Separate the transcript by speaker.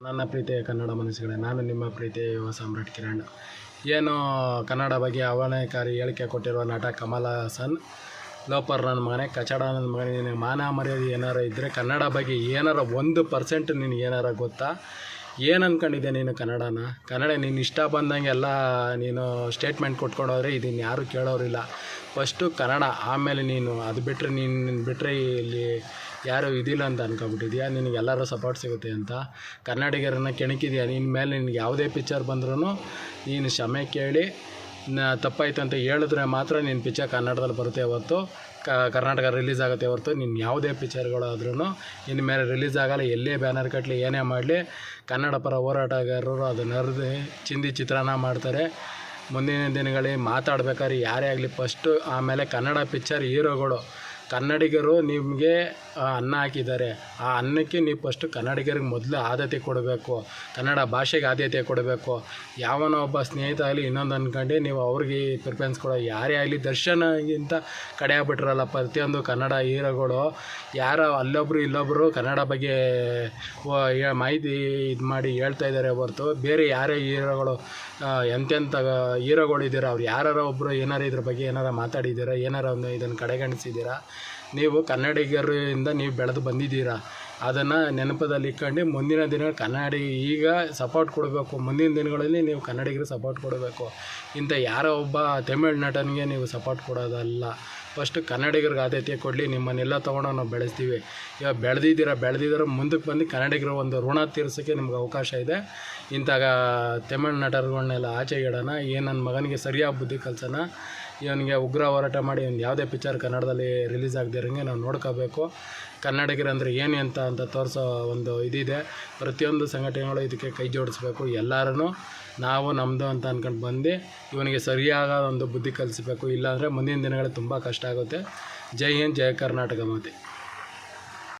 Speaker 1: ನನ್ನ ಪ್ರೀತಿಯ ಕನ್ನಡ ಮನಸ್ಸುಗಳೇ, ನಾನು ನಿಮ್ಮ ಪ್ರೀತಿಯ ಯುವ ಸಾಮ್ರಾಟ್ ಕಿರಣ್. ಏನು ಕನ್ನಡ ಬಗ್ಗೆ ಅವನಕಾರಿ ಹೇಳಿಕೆ ಕೊಟ್ಟಿರುವ ನಟ ಕಮಲ್ ಹಾಸನ್. ಲೋಪರ್ ನನ್ನ ಮಗನೇ, ಕಚಡ ನನ್ನ ಮಗನೇ ಮಾನ ಮರ್ಯಾದೆ ಏನಾರ ಇದ್ದರೆ ಕನ್ನಡ ಬಗ್ಗೆ ಏನಾರ ಒಂದು ಪರ್ಸೆಂಟ್ ನಿನಗೆ ಏನಾರ ಗೊತ್ತಾ? ಏನು ಅಂದ್ಕೊಂಡಿದ್ದೆ ನೀನು ಕನ್ನಡನ? ಕನ್ನಡ ನೀನು ಇಷ್ಟ ಬಂದಂಗೆ ಎಲ್ಲ ನೀನು ಸ್ಟೇಟ್ಮೆಂಟ್ ಕೊಟ್ಕೊಂಡು ಹೋದರೆ ಇದನ್ನು ಯಾರೂ ಕೇಳೋರಿಲ್ಲ. ಫಸ್ಟು ಕನ್ನಡ, ಆಮೇಲೆ ನೀನು. ಅದು ಬಿಟ್ಟರೆ ನೀನು ಬಿಟ್ಟರೆ ಇಲ್ಲಿ ಯಾರು ಇದಿಲ್ಲ ಅಂತ ಅನ್ಕೊಂಬಿಟ್ಟಿದ್ಯಾ ನಿನಗೆ ಎಲ್ಲರೂ ಸಪೋರ್ಟ್ ಸಿಗುತ್ತೆ ಅಂತ. ಕನ್ನಡಿಗರನ್ನ ಕೆಣಕಿದ್ಯಾ? ನಿನ್ನ ಮೇಲೆ ನಿನಗೆ ಯಾವುದೇ ಪಿಕ್ಚರ್ ಬಂದ್ರೂ ನೀನು ಕ್ಷಮೆ ಕೇಳಿ ತಪ್ಪಾಯ್ತು ಅಂತ ಹೇಳಿದ್ರೆ ಮಾತ್ರ ನಿನ್ನ ಪಿಚ್ಚರ್ ಕನ್ನಡದಲ್ಲಿ ಬರುತ್ತೆ ಹೊರತು. ಕರ್ನಾಟಕ ರಿಲೀಸ್ ಆಗುತ್ತೆ ಹೊರತು. ನಿನ್ನ ಯಾವುದೇ ಪಿಕ್ಚರ್ಗಳಾದ್ರೂ ಇನ್ನು ಮೇಲೆ ರಿಲೀಸ್ ಆಗಲ್ಲ. ಎಲ್ಲೇ ಬ್ಯಾನರ್ ಕಟ್ಟಲಿ ಏನೇ ಮಾಡಲಿ, ಕನ್ನಡ ಪರ ಹೋರಾಟಗಾರರು ಅದನ್ನು ಅರ್ದು ಚಿಂದಿ ಚಿತ್ರಾನ್ನ ಮಾಡ್ತಾರೆ. ಮುಂದಿನ ದಿನಗಳಲ್ಲಿ ಮಾತಾಡ್ಬೇಕಾದ್ರೆ ಯಾರೇ ಆಗಲಿ ಫಸ್ಟು ಆಮೇಲೆ ಕನ್ನಡ ಪಿಕ್ಚರ್ ಹೀರೋಗಳು. ಕನ್ನಡಿಗರು ನಿಮಗೆ ಅನ್ನ ಹಾಕಿದ್ದಾರೆ. ಆ ಅನ್ನಕ್ಕೆ ನೀವು ಫಸ್ಟು ಕನ್ನಡಿಗರಿಗೆ ಮೊದಲು ಆದ್ಯತೆ ಕೊಡಬೇಕು. ಕನ್ನಡ ಭಾಷೆಗೆ ಆದ್ಯತೆ ಕೊಡಬೇಕು. ಯಾವನೋ ಒಬ್ಬ ಸ್ನೇಹಿತ ಆಗಲಿ ಇನ್ನೊಂದು ಅಂದ್ಕೊಂಡು ನೀವು ಅವ್ರಿಗೆ ಪ್ರಿಫರೆನ್ಸ್ ಕೊಡೋ, ಯಾರೇ ಆಗಲಿ ದರ್ಶನಗಿಂತ ಕಡೆ ಆಗ್ಬಿಟ್ರಲ್ಲ. ಪ್ರತಿಯೊಂದು ಕನ್ನಡ ಹೀರೋಗಳು, ಯಾರೋ ಅಲ್ಲೊಬ್ಬರು ಇಲ್ಲೊಬ್ಬರು ಕನ್ನಡ ಬಗ್ಗೆ ಮಾಹಿತಿ ಇದು ಮಾಡಿ ಹೇಳ್ತಾ ಇದ್ದಾರೆ ಹೊರತು ಬೇರೆ ಯಾರೇ ಹೀರೋಗಳು ಎಂತೆಂಥ ಹೀರೋಗಳು ಇದ್ದೀರಾ ಅವ್ರು ಯಾರು ಒಬ್ಬರು ಏನಾರು ಇದ್ರ ಬಗ್ಗೆ ಏನಾರು ಮಾತಾಡಿದ್ದೀರಾ, ಏನಾರ ಒಂದು ಇದನ್ನು ಕಡೆಗಣಿಸಿದ್ದೀರಾ ನೀವು ಕನ್ನಡಿಗರಿಂದ ನೀವು ಬೆಳೆದು ಬಂದಿದ್ದೀರಾ, ಅದನ್ನು ನೆನಪದಲ್ಲಿ ಇಟ್ಕೊಂಡು ಮುಂದಿನ ದಿನ ಕನ್ನಡಿ ಈಗ ಸಪೋರ್ಟ್ ಕೊಡಬೇಕು. ಮುಂದಿನ ದಿನಗಳಲ್ಲಿ ನೀವು ಕನ್ನಡಿಗರು ಸಪೋರ್ಟ್ ಕೊಡಬೇಕು. ಇಂಥ ಯಾರೋ ಒಬ್ಬ ತಮಿಳ್ ನಟನಿಗೆ ನೀವು ಸಪೋರ್ಟ್ ಕೊಡೋದಲ್ಲ. ಫಸ್ಟ್ ಕನ್ನಡಿಗರಿಗೆ ಆದ್ಯತೆ ಕೊಡಲಿ, ನಿಮ್ಮನ್ನೆಲ್ಲ ತೊಗೊಂಡು ನಾವು ಬೆಳೆಸ್ತೀವಿ. ಇವಾಗ ಬೆಳೆದಿದ್ದೀರ ಬೆಳೆದಿದ್ದೀರ ಮುಂದಕ್ಕೆ ಬಂದು ಕನ್ನಡಿಗರ ಒಂದು ಋಣ ತೀರ್ಸೋಕ್ಕೆ ನಿಮ್ಗೆ ಅವಕಾಶ ಇದೆ. ಇಂಥ ತಮಿಳ್ ನಟರುಗಳನ್ನೆಲ್ಲ ಇಡೋಣ ಏನು ನನ್ನ ಮಗನಿಗೆ ಸರಿಯಾದ ಬುದ್ಧಿ ಕಲ್ಸೋಣ ಇವನಿಗೆ ಉಗ್ರ ಹೋರಾಟ ಮಾಡಿ ಒಂದು ಯಾವುದೇ ಪಿಕ್ಚರ್ ಕನ್ನಡದಲ್ಲಿ ರಿಲೀಸ್ ಆಗದಿರಂಗೆ ನಾವು ನೋಡ್ಕೋಬೇಕು. ಕನ್ನಡಿಗರಂದರೆ ಏನು ಅಂತ ಅಂತ ತೋರಿಸೋ ಒಂದು ಇದಿದೆ. ಪ್ರತಿಯೊಂದು ಸಂಘಟನೆಗಳು ಇದಕ್ಕೆ ಕೈ ಜೋಡಿಸ್ಬೇಕು. ಎಲ್ಲರೂ ನಾವು ನಮ್ಮದು ಅಂತ ಅಂದ್ಕೊಂಡು ಬಂದು ಇವನಿಗೆ ಸರಿಯಾದ ಒಂದು ಬುದ್ಧಿ ಕಲಿಸ್ಬೇಕು. ಇಲ್ಲಾಂದರೆ ಮುಂದಿನ ದಿನಗಳಲ್ಲಿ ತುಂಬ ಕಷ್ಟ ಆಗುತ್ತೆ. ಜೈ ಹಿಂದ್, ಜೈ ಕರ್ನಾಟಕ ಮಾತೆ.